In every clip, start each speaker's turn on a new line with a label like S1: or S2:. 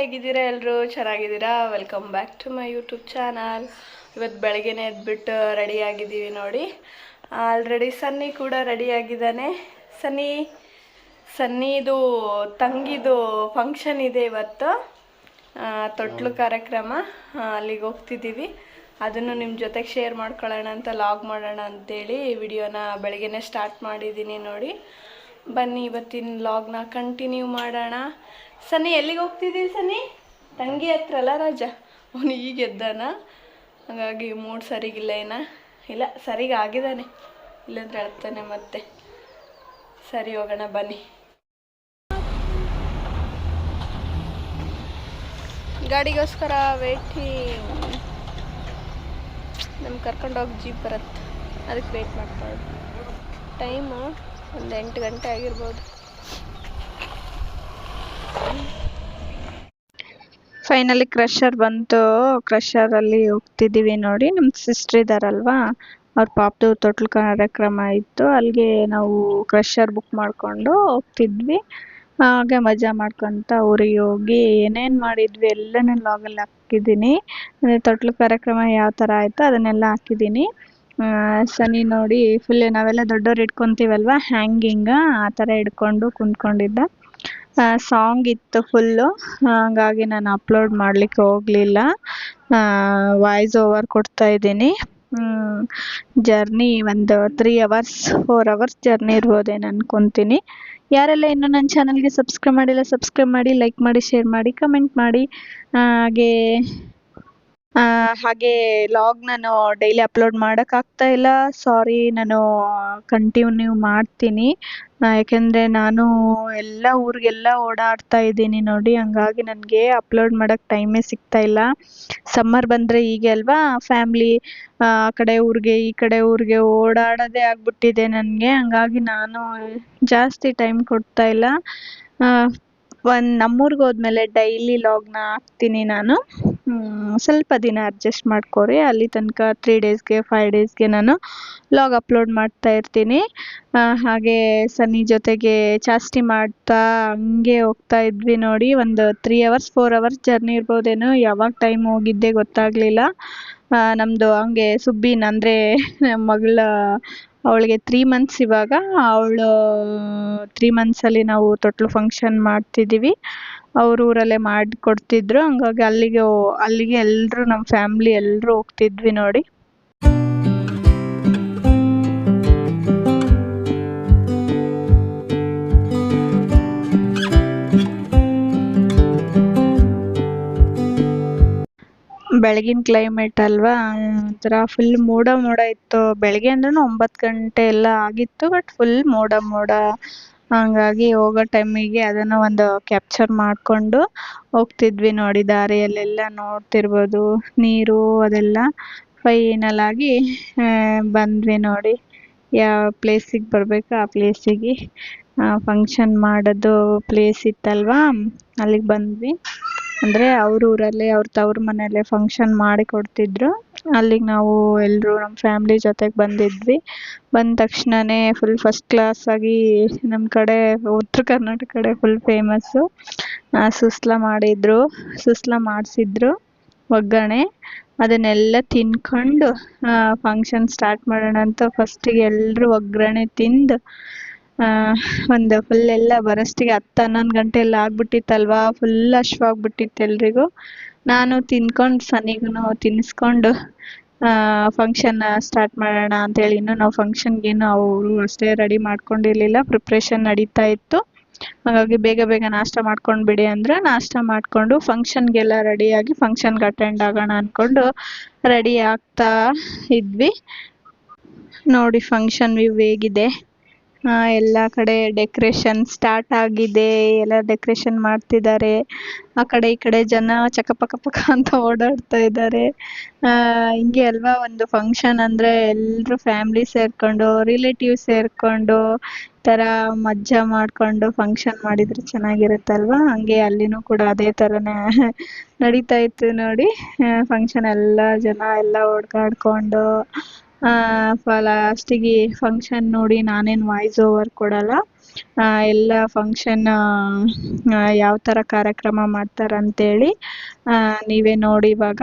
S1: ಹೇಗಿದ್ದೀರಾ ಎಲ್ಲರೂ ಚೆನ್ನಾಗಿದ್ದೀರಾ? Welcome back to my YouTube channel ಇವತ್ತು ಬೆಳಗ್ಗೆನೇ ಎದ್ಬಿಟ್ಟು ರೆಡಿ ಆಗಿದ್ದೀವಿ ನೋಡಿ. ಆಲ್ರೆಡಿ ಸನ್ನಿ ಕೂಡ ರೆಡಿ ಆಗಿದ್ದಾನೆ. ಸನ್ನಿ ಸನ್ನಿದು ತಂಗಿದು ಫಂಕ್ಷನ್ ಇದೆ ಇವತ್ತು. ತೊಟ್ಲು ಕಾರ್ಯಕ್ರಮ. ಅಲ್ಲಿಗೆ ಹೋಗ್ತಿದ್ದೀವಿ. ಅದನ್ನು ನಿಮ್ಮ ಜೊತೆಗೆ ಶೇರ್ ಮಾಡ್ಕೊಳ್ಳೋಣ ಅಂತ ಲಾಗ್ ಮಾಡೋಣ ಅಂತೇಳಿ ವಿಡಿಯೋನ ಬೆಳಗ್ಗೆನೇ ಸ್ಟಾರ್ಟ್ ಮಾಡಿದ್ದೀನಿ ನೋಡಿ. ಬನ್ನಿ ಇವತ್ತಿನ ಲಾಗ್ನ ಕಂಟಿನ್ಯೂ ಮಾಡೋಣ. ಸನ್ನಿ, ಎಲ್ಲಿಗೆ ಹೋಗ್ತಿದ್ದೀವಿ ಸನ್ನಿ? ತಂಗಿ ಹತ್ರ ಅಲ್ಲ ರಾಜ? ಅವನು ಈಗ ಎದ್ದಾನ. ಹಾಗಾಗಿ ಮೂಡ್ ಸರಿಗಿಲ್ಲ ಏನ? ಇಲ್ಲ, ಸರಿಗೆ ಆಗಿದ್ದಾನೆ. ಇಲ್ಲಂದ್ರೆ ಅಳ್ತಾನೆ ಮತ್ತೆ. ಸರಿ, ಹೋಗೋಣ, ಬನ್ನಿ. ಗಾಡಿಗೋಸ್ಕರ ವೇಟಿಂಗ್ ನಮ್ಗೆ ಕರ್ಕೊಂಡೋಗಿ ಜೀಪ್ ಬರುತ್ತೆ. ಅದಕ್ಕೆ ವೇಟ್ ಮಾಡ್ಕೊಳ್ಳಿ ಟೈಮು ಒಂದು ಎಂಟು ಗಂಟೆ ಆಗಿರ್ಬೋದು.
S2: ಫೈನಲಿ ಕ್ರಷರ್ ಬಂತು. ಕ್ರಷರಲ್ಲಿ ಹೋಗ್ತಿದ್ದೀವಿ ನೋಡಿ. ನಮ್ಮ ಸಿಸ್ಟರ್ ಇದ್ದಾರಲ್ವಾ ಅವ್ರ ಪಾಪದು ತೊಟ್ಲು ಕಾರ್ಯಕ್ರಮ ಇತ್ತು. ಅಲ್ಲಿಗೆ ನಾವು ಕ್ರಷರ್ ಬುಕ್ ಮಾಡಿಕೊಂಡು ಹೋಗ್ತಿದ್ವಿ. ಹಾಗೆ ಮಜಾ ಮಾಡ್ಕೊತ ಊರಿಗೆ ಹೋಗಿ ಏನೇನು ಮಾಡಿದ್ವಿ ಎಲ್ಲನೂ ಲಾಗಲ್ಲಿ ಹಾಕಿದ್ದೀನಿ. ತೊಟ್ಲು ಕಾರ್ಯಕ್ರಮ ಯಾವ ಥರ ಆಯಿತು ಅದನ್ನೆಲ್ಲ ಹಾಕಿದ್ದೀನಿ. ಸನಿ ನೋಡಿ ಫುಲ್ ನಾವೆಲ್ಲ ದೊಡ್ಡವ್ರು ಇಟ್ಕೊತೀವಲ್ವ? ಹ್ಯಾಂಗಿಂಗ ಆ ಥರ ಹಿಡ್ಕೊಂಡು ಕುಂತ್ಕೊಂಡಿದ್ದ. ಸಾಂಗ್ ಇತ್ತು ಫುಲ್ಲು ಹಾಗಾಗಿ ನಾನು ಅಪ್ಲೋಡ್ ಮಾಡಲಿಕ್ಕೆ ಹೋಗಲಿಲ್ಲ. ವಾಯ್ಸ್ ಓವರ್ ಕೊಡ್ತಾ ಇದ್ದೀನಿ. ಜರ್ನಿ ಒಂದು three hours four hours journey ಇರ್ಬೋದೇನು ಅನ್ಕೊತೀನಿ. ಯಾರೆಲ್ಲ ಇನ್ನೂ ನನ್ನ ಚಾನಲ್ಗೆ ಸಬ್ಸ್ಕ್ರೈಬ್ ಮಾಡಿಲ್ಲ ಸಬ್ಸ್ಕ್ರೈಬ್ ಮಾಡಿ ಲೈಕ್ ಮಾಡಿ ಶೇರ್ ಮಾಡಿ ಕಮೆಂಟ್ ಮಾಡಿ. ಹಾಗೆ ಹಾಗೆ ಲಾಗ್ ನಾನು ಡೈಲಿ ಅಪ್ಲೋಡ್ ಮಾಡೋಕ್ಕಾಗ್ತಾ ಇಲ್ಲ. ಸಾರಿ ನಾನು ಕಂಟಿನ್ಯೂ ಮಾಡ್ತೀನಿ. ಯಾಕೆಂದರೆ ನಾನು ಎಲ್ಲ ಊರಿಗೆಲ್ಲ ಓಡಾಡ್ತಾ ಇದ್ದೀನಿ ನೋಡಿ. ಹಂಗಾಗಿ ನನಗೆ ಅಪ್ಲೋಡ್ ಮಾಡೋಕ್ಕೆ ಟೈಮೇ ಸಿಗ್ತಾ ಇಲ್ಲ. ಸಮ್ಮರ್ ಬಂದರೆ ಹೀಗೆ ಅಲ್ವಾ? ಫ್ಯಾಮ್ಲಿ ಆ, ಕಡೆ ಊರಿಗೆ, ಈ ಕಡೆ ಊರಿಗೆ ಓಡಾಡೋದೇ ಆಗ್ಬಿಟ್ಟಿದೆ ನನಗೆ. ಹಂಗಾಗಿ ನಾನು ಜಾಸ್ತಿ ಟೈಮ್ ಕೊಡ್ತಾ ಇಲ್ಲ. ಒಂದು ನಮ್ಮೂರಿಗೆ ಹೋದ್ಮೇಲೆ ಡೈಲಿ ಲಾಗ್ನ ಹಾಕ್ತೀನಿ ನಾನು. ಸ್ವಲ್ಪ ದಿನ ಅಡ್ಜಸ್ಟ್ ಮಾಡ್ಕೊರಿ. ಅಲ್ಲಿ ತನಕ ತ್ರೀ ಡೇಸ್ಗೆ ಫೈವ್ ಡೇಸ್ಗೆ ನಾನು ಲಾಗ್ ಅಪ್ಲೋಡ್ ಮಾಡ್ತಾ ಇರ್ತೀನಿ. ಹಾಗೆ ಸನ್ನಿ ಜೊತೆಗೆ ಚಾಸ್ತಿ ಮಾಡ್ತಾ ಹಂಗೆ ಹೋಗ್ತಾ ಇದ್ವಿ ನೋಡಿ. ಒಂದು three hours four hours journey ಇರ್ಬೋದೇನೋ. ಯಾವಾಗ ಟೈಮ್ ಹೋಗಿದ್ದೆ ಗೊತ್ತಾಗಲಿಲ್ಲ. ನಮ್ಮದು ಹಂಗೆ ಸುಬ್ಬಿನ್ ಅಂದರೆ ಮಗಳ ಅವಳಿಗೆ ತ್ರೀ ಮಂತ್ಸ್ ಇವಾಗ. ಅವಳು ತ್ರೀ ಮಂತ್ಸಲ್ಲಿ ನಾವು ತೊಟ್ಲು ಫಂಕ್ಷನ್ ಮಾಡ್ತಿದ್ದೀವಿ ಅವ್ರ ಊರಲ್ಲೇ ಮಾಡಿಕೊಡ್ತಿದ್ರು. ಹಂಗಾಗಿ ಅಲ್ಲಿಗೆ ಅಲ್ಲಿಗೆ ಎಲ್ಲರೂ ನಮ್ಮ ಫ್ಯಾಮ್ಲಿ ಎಲ್ಲರೂ ಹೋಗ್ತಿದ್ವಿ ನೋಡಿ. ಬೆಳಗಿನ ಕ್ಲೈಮೇಟ್ ಅಲ್ವಾ, ಒಂಥರ ಫುಲ್ ಮೋಡ ಮೋಡ ಇತ್ತು. ಬೆಳಗ್ಗೆ ಅಂದ್ರೂ ಒಂಬತ್ತು ಗಂಟೆ ಎಲ್ಲ ಆಗಿತ್ತು ಬಟ್ ಫುಲ್ ಮೋಡ ಮೋಡ. ಹಂಗಾಗಿ ಹೋಗೋ ಟೈಮಿಗೆ ಅದನ್ನು ಒಂದು ಕ್ಯಾಪ್ಚರ್ ಮಾಡಿಕೊಂಡು ಹೋಗ್ತಿದ್ವಿ ನೋಡಿ, ದಾರಿಯಲ್ಲೆಲ್ಲ ನೋಡ್ತಿರ್ಬೋದು, ನೀರು ಅದೆಲ್ಲ ಫೈನಲ್ ಆಗಿ ಬಂದ್ವಿ ನೋಡಿ. ಯಾವ ಪ್ಲೇಸಿಗೆ ಬರಬೇಕು ಆ ಪ್ಲೇಸಿಗೆ ಫಂಕ್ಷನ್ ಮಾಡೋದು ಪ್ಲೇಸ್ ಇತ್ತಲ್ವಾ, ಅಲ್ಲಿಗೆ ಬಂದ್ವಿ. ಅಂದರೆ ಅವ್ರ ಊರಲ್ಲೇ, ಅವ್ರ ತವ್ರ ಮನೆಯಲ್ಲೇ ಫಂಕ್ಷನ್ ಮಾಡಿ ಕೊಡ್ತಿದ್ರು. ಅಲ್ಲಿಗೆ ನಾವು ಎಲ್ಲರೂ ನಮ್ಮ ಫ್ಯಾಮ್ಲಿ ಜೊತೆಗೆ ಬಂದಿದ್ವಿ. ಬಂದ ತಕ್ಷಣನೇ ಫುಲ್ ಫಸ್ಟ್ ಕ್ಲಾಸಾಗಿ ನಮ್ಮ ಕಡೆ, ಉತ್ತರ ಕರ್ನಾಟಕ ಕಡೆ ಫುಲ್ ಫೇಮಸ್ಸು ಸುಸ್ಲ ಮಾಡಿದ್ರು. ಸುಸ್ಲ ಮಾಡಿಸಿದ್ರು ಒಗ್ಗರಣೆ. ಅದನ್ನೆಲ್ಲ ತಿನ್ಕೊಂಡು ಫಂಕ್ಷನ್ ಸ್ಟಾರ್ಟ್ ಮಾಡೋಣ ಅಂತ ಫಸ್ಟಿಗೆ ಎಲ್ಲರೂ ಒಗ್ಗರಣೆ ತಿಂದು ಒಂದು ಫುಲ್ ಎಲ್ಲ ಬರೋಷ್ಟಿಗೆ ಹತ್ತು ಹನ್ನೊಂದು ಗಂಟೆ ಎಲ್ಲ ಆಗ್ಬಿಟ್ಟಿತ್ತಲ್ವಾ ಫುಲ್ ಹಶ್ವಾಗ್ಬಿಟ್ಟಿತ್ತು ಎಲ್ರಿಗೂ. ನಾನು ತಿನ್ಕೊಂಡು ಸನಿಗೂ ತಿನ್ನಿಸ್ಕೊಂಡು ಫಂಕ್ಷನ್ ಸ್ಟಾರ್ಟ್ ಮಾಡೋಣ ಅಂತೇಳಿ ಇನ್ನೂ ನಾವು ಫಂಕ್ಷನ್ಗೇನು ಅವರು ಅಷ್ಟೇ ರೆಡಿ ಮಾಡ್ಕೊಂಡಿರಲಿಲ್ಲ. ಪ್ರಿಪ್ರೇಷನ್ ನಡೀತಾ ಇತ್ತು. ಹಾಗಾಗಿ ಬೇಗ ಬೇಗ ನಾಷ್ಟ ಮಾಡ್ಕೊಂಡು ಬಿಡಿ ಅಂದ್ರೆ. ನಾಷ್ಟ ಮಾಡಿಕೊಂಡು ಫಂಕ್ಷನ್ಗೆಲ್ಲ ರೆಡಿಯಾಗಿ ಫಂಕ್ಷನ್ಗೆ ಅಟೆಂಡ್ ಆಗೋಣ ಅಂದ್ಕೊಂಡು ರೆಡಿ ಆಗ್ತಾ ಇದ್ವಿ. ನೋಡಿ ಫಂಕ್ಷನ್ ವ್ಯೂ ಹೇಗಿದೆ. ಆ, ಎಲ್ಲ ಕಡೆ ಡೆಕೋರೇಷನ್ ಸ್ಟಾರ್ಟ್ ಆಗಿದೆ. ಎಲ್ಲ ಡೆಕೋರೇಷನ್ ಮಾಡ್ತಿದ್ದಾರೆ. ಆ ಕಡೆ ಈ ಕಡೆ ಜನ ಚಕ ಪಕ ಪಕ ಅಂತ ಓಡಾಡ್ತಾ ಇದ್ದಾರೆ. ಆ, ಹಿಂಗೆ ಅಲ್ವಾ ಒಂದು ಫಂಕ್ಷನ್ ಅಂದ್ರೆ ಎಲ್ಲರೂ ಫ್ಯಾಮಿಲಿ ಸೇರ್ಕೊಂಡು ರಿಲೇಟಿವ್ ಸೇರ್ಕೊಂಡು ಈ ಥರ ಮಜ್ಜಾ ಮಾಡ್ಕೊಂಡು ಫಂಕ್ಷನ್ ಮಾಡಿದ್ರೆ ಚೆನ್ನಾಗಿರುತ್ತಲ್ವಾ ಹಂಗೆ ಅಲ್ಲಿನೂ ಕೂಡ ಅದೇ ತರನೇ ನಡೀತಾ ಇತ್ತು ನೋಡಿ. ಫಂಕ್ಷನ್ ಎಲ್ಲ ಜನ ಎಲ್ಲ ಓಡಾಡ್ಕೊಂಡು ಲಾಸ್ಟಿಗೆ ಫಂಕ್ಷನ್ ನೋಡಿ ನಾನೇನ್ ವಾಯ್ಸ್ ಓವರ್ ಕೊಡಲ್ಲ. ಆ, ಎಲ್ಲ ಫಂಕ್ಷನ್ ಯಾವ ತರ ಕಾರ್ಯಕ್ರಮ ಮಾಡ್ತಾರೆ ಅಂತೇಳಿ ಆ, ನೀವೇ ನೋಡಿ ಇವಾಗ.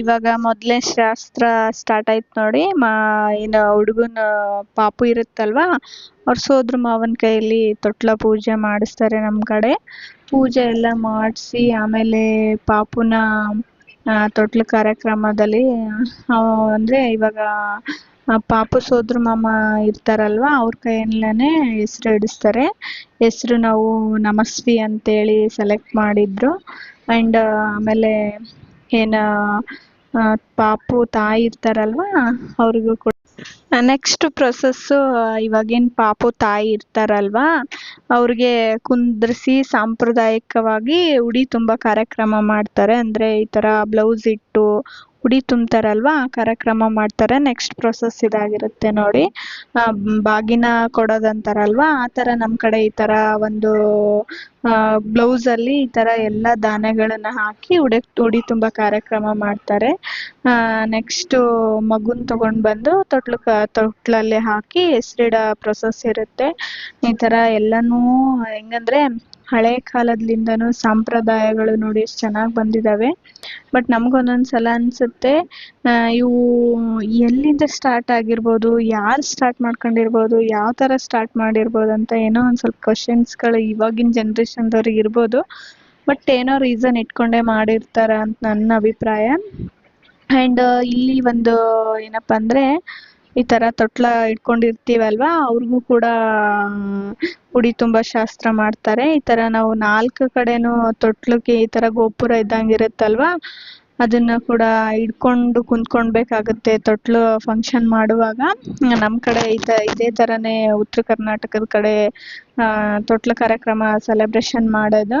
S2: ಇವಾಗ ಮೊದಲನೇ ಶಾಸ್ತ್ರ ಸ್ಟಾರ್ಟ್ ಆಯ್ತು ನೋಡಿ. ಮಾ ಏನು ಹುಡುಗನ ಪಾಪು ಇರುತ್ತಲ್ವಾ, ಅವ್ರ ಸೋದ್ರ ಮಾವನ ಕೈಯಲ್ಲಿ ತೊಟ್ಲ ಪೂಜೆ ಮಾಡಿಸ್ತಾರೆ ನಮ್ಮ ಕಡೆ. ಪೂಜೆ ಎಲ್ಲ ಮಾಡಿಸಿ ಆಮೇಲೆ ಪಾಪುನ ತೊಟ್ಲ ಕಾರ್ಯಕ್ರಮದಲ್ಲಿ ಅಂದ್ರೆ ಇವಾಗ ಪಾಪು ಸೋದ್ರ ಮಾಮ ಇರ್ತಾರಲ್ವಾ, ಅವ್ರ ಕೈಯಲ್ಲೇನೆ ಹೆಸರು ಇಡಿಸ್ತಾರೆ. ಹೆಸರು ನಾವು ನಮಸ್ವಿ ಅಂತೇಳಿ ಸೆಲೆಕ್ಟ್ ಮಾಡಿದ್ರು. ಆ್ಯಂಡ್ ಆಮೇಲೆ ಏನು ಪಾಪು ತಾಯಿ ಇರ್ತಾರಲ್ವಾ, ಅವ್ರಿಗೂ ಕೂಡ ನೆಕ್ಸ್ಟ್ ಪ್ರೊಸೆಸ್ಸು ಇವಾಗೇನು ಪಾಪು ತಾಯಿ ಇರ್ತಾರಲ್ವಾ, ಅವ್ರಿಗೆ ಕುಂದ್ರಿಸಿ ಸಾಂಪ್ರದಾಯಿಕವಾಗಿ ಉಡಿ ತುಂಬ ಕಾರ್ಯಕ್ರಮ ಮಾಡ್ತಾರೆ. ಅಂದರೆ ಈ ಥರ ಬ್ಲೌಸ್ ಇಟ್ಟು ಉಡಿ ತುಂಬ್ತಾರಲ್ವಾ ಕಾರ್ಯಕ್ರಮ ಮಾಡ್ತಾರೆ. ನೆಕ್ಸ್ಟ್ ಪ್ರೊಸೆಸ್ ಇದಾಗಿರುತ್ತೆ ನೋಡಿ. ಬಾಗಿನ ಕೊಡೋದಂತಾರಲ್ವಾ, ಆ ಥರ ನಮ್ಮ ಕಡೆ ಈ ಥರ ಒಂದು ಬ್ಲೌಸಲ್ಲಿ ಈ ತರ ಎಲ್ಲ ದಾನೆಗಳನ್ನು ಹಾಕಿ ಉಡಿ ಉಡಿ ತುಂಬಾ ಕಾರ್ಯಕ್ರಮ ಮಾಡ್ತಾರೆ. ನೆಕ್ಸ್ಟ್ ಮಗುನ್ ತಗೊಂಡ್ ಬಂದು ತೊಟ್ಲು ತೊಟ್ಲಲ್ಲಿ ಹಾಕಿ ಹೆಸ್ರಿಡೋ ಪ್ರೊಸೆಸ್ ಇರುತ್ತೆ. ಈ ತರ ಎಲ್ಲನೂ ಹೆಂಗಂದ್ರೆ ಹಳೆ ಕಾಲದಿಂದನೂ ಸಂಪ್ರದಾಯಗಳು ನೋಡಿ ಎಷ್ಟು ಚೆನ್ನಾಗಿ ಬಂದಿದ್ದಾವೆ ಬಟ್ ನಮ್ಗೊಂದೊಂದು ಸಲ ಅನಿಸುತ್ತೆ ಇವು ಎಲ್ಲಿಂದ ಸ್ಟಾರ್ಟ್ ಆಗಿರ್ಬೋದು, ಯಾರು ಸ್ಟಾರ್ಟ್ ಮಾಡ್ಕೊಂಡಿರ್ಬೋದು, ಯಾವ ಥರ ಸ್ಟಾರ್ಟ್ ಮಾಡಿರ್ಬೋದು ಅಂತ ಏನೋ ಒಂದು ಸ್ವಲ್ಪ ಕ್ವಶನ್ಸ್ಗಳು ಇವಾಗಿನ ಜನ್ರೇಷನ್ದವ್ರಿಗೆ ಇರ್ಬೋದು. ಬಟ್ ಏನೋ ರೀಸನ್ ಇಟ್ಕೊಂಡೇ ಮಾಡಿರ್ತಾರ ಅಂತ ನನ್ನ ಅಭಿಪ್ರಾಯ. ಅಂಡ್ ಇಲ್ಲಿ ಒಂದು ಏನಪ್ಪ ಅಂದ್ರೆ, ಈ ತರ ತೊಟ್ಲ ಇಟ್ಕೊಂಡಿರ್ತೀವಲ್ವಾ, ಅವ್ರಿಗೂ ಕೂಡ ಉಡಿ ತುಂಬಾ ಶಾಸ್ತ್ರ ಮಾಡ್ತಾರೆ. ಈ ತರ ನಾವು ನಾಲ್ಕು ಕಡೆನೂ ತೊಟ್ಲಕ್ಕೆ ಈ ತರ ಗೋಪುರ ಇದ್ದಂಗೆ ಇರುತ್ತಲ್ವಾ ಅದನ್ನ ಕೂಡ ಹಿಡ್ಕೊಂಡು ಕುಂತ್ಕೊಳ್ಬೇಕಾಗುತ್ತೆ. ತೊಟ್ಲು ಫಂಕ್ಷನ್ ಮಾಡುವಾಗ ನಮ್ಮ ಕಡೆ ಇದ ಇದೇ ಥರನೇ ಉತ್ತರ ಕರ್ನಾಟಕದ ಕಡೆ ತೊಟ್ಲು ಕಾರ್ಯಕ್ರಮ ಸೆಲೆಬ್ರೇಷನ್ ಮಾಡೋದು.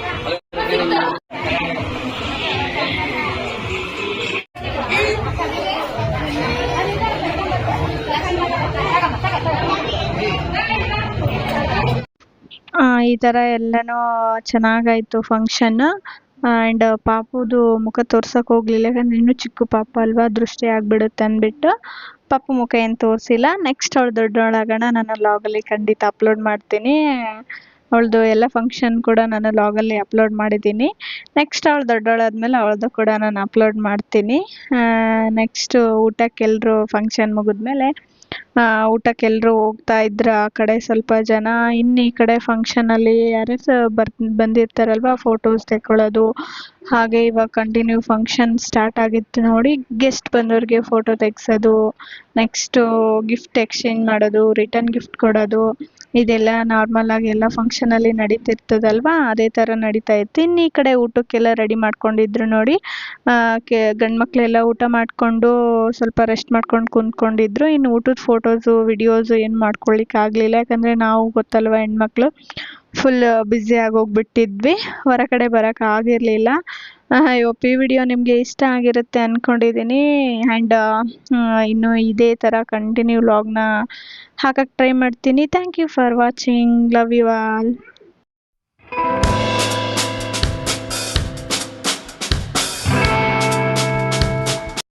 S2: ಈ ಥರ ಎಲ್ಲನೂ ಚೆನ್ನಾಗಾಯ್ತು ಫಂಕ್ಷನ್ ಆ್ಯಂಡ್ ಪಾಪುದು ಮುಖ ತೋರ್ಸಕ್ಕೆ ಹೋಗ್ಲಿಲ್ಲ, ಯಾಕಂದ್ರೆ ಇನ್ನೂ ಚಿಕ್ಕ ಪಾಪ ಅಲ್ವಾ, ದೃಷ್ಟಿ ಆಗಿಬಿಡುತ್ತೆ ಅಂದ್ಬಿಟ್ಟು ಪಾಪ ಮುಖ ಏನು ತೋರಿಸಿಲ್ಲ. ನೆಕ್ಸ್ಟ್ ಅವಳು ದೊಡ್ಡವಳಾಗೋಣ ನಾನು ಲಾಗಲ್ಲಿ ಖಂಡಿತ ಅಪ್ಲೋಡ್ ಮಾಡ್ತೀನಿ. ಅವಳದು ಎಲ್ಲ ಫಂಕ್ಷನ್ ಕೂಡ ನಾನು ಲಾಗಲ್ಲಿ ಅಪ್ಲೋಡ್ ಮಾಡಿದ್ದೀನಿ. ನೆಕ್ಸ್ಟ್ ಅವಳು ದೊಡ್ಡವಳಾದ್ಮೇಲೆ ಅವಳದು ಕೂಡ ನಾನು ಅಪ್ಲೋಡ್ ಮಾಡ್ತೀನಿ. ನೆಕ್ಸ್ಟ್ ಊಟಕ್ಕೆ ಎಲ್ಲರೂ ಫಂಕ್ಷನ್ ಮುಗಿದ್ಮೇಲೆ ಊಟಕ್ಕೆ ಎಲ್ಲರೂ ಹೋಗ್ತಾ ಇದ್ರು ಆ ಕಡೆ ಸ್ವಲ್ಪ ಜನ, ಇನ್ನು ಈ ಕಡೆ ಫಂಕ್ಷನಲ್ಲಿ ಯಾರ್ಯಾರು ಬರ್, ಬಂದಿರ್ತಾರಲ್ವಾ ಫೋಟೋಸ್ ತೆಕ್ಕೊಳ್ಳೋದು. ಹಾಗೆ ಇವಾಗ ಕಂಟಿನ್ಯೂ ಫಂಕ್ಷನ್ ಸ್ಟಾರ್ಟ್ ಆಗಿತ್ತು ನೋಡಿ ಗೆಸ್ಟ್ ಬಂದವ್ರಿಗೆ ಫೋಟೋ ತೆಗ್ಸೋದು ನೆಕ್ಸ್ಟು ಗಿಫ್ಟ್ ಎಕ್ಸ್ಚೇಂಜ್ ಮಾಡೋದು ರಿಟರ್ನ್ ಗಿಫ್ಟ್ ಕೊಡೋದು, ಇದೆಲ್ಲ ನಾರ್ಮಲ್ ಆಗಿ ಎಲ್ಲ ಫಂಕ್ಷನಲ್ಲಿ ನಡೀತಿರ್ತದಲ್ವಾ, ಅದೇ ಥರ ನಡೀತಾ ಇತ್ತು. ಇನ್ನು ಈ ಕಡೆ ಊಟಕ್ಕೆಲ್ಲ ರೆಡಿ ಮಾಡ್ಕೊಂಡಿದ್ರು ನೋಡಿ ಕೆ ಗಂಡು ಮಕ್ಕಳೆಲ್ಲ ಊಟ ಮಾಡಿಕೊಂಡು ಸ್ವಲ್ಪ ರೆಸ್ಟ್ ಮಾಡ್ಕೊಂಡು ಕುಂತ್ಕೊಂಡಿದ್ರು. ಇನ್ನು ಊಟದ ಫೋಟೋಸು ವಿಡಿಯೋಸು ಏನು ಮಾಡ್ಕೊಳ್ಳಿಕ್ಕೆ ಆಗಲಿಲ್ಲ. ಯಾಕಂದರೆ ನಾವು ಗೊತ್ತಲ್ವ ಹೆಣ್ಮಕ್ಳು ಫುಲ್ ಬ್ಯುಸಿ ಆಗೋಗ್ಬಿಟ್ಟಿದ್ವಿ. ಹೊರಗಡೆ ಬರೋಕ್ಕೆ ಆಗಿರಲಿಲ್ಲ. ಹೋಪ್ ಈ ವಿಡಿಯೋ ನಿಮಗೆ ಇಷ್ಟ ಆಗಿರುತ್ತೆ ಅಂದ್ಕೊಂಡಿದ್ದೀನಿ ಆ್ಯಂಡ್ ಇನ್ನು ಇದೇ ಥರ ಕಂಟಿನ್ಯೂ ವ್ಲಾಗ್ನ ಹಾಕಕ್ಕೆ ಟ್ರೈ ಮಾಡ್ತೀನಿ. Thank you for watching love you all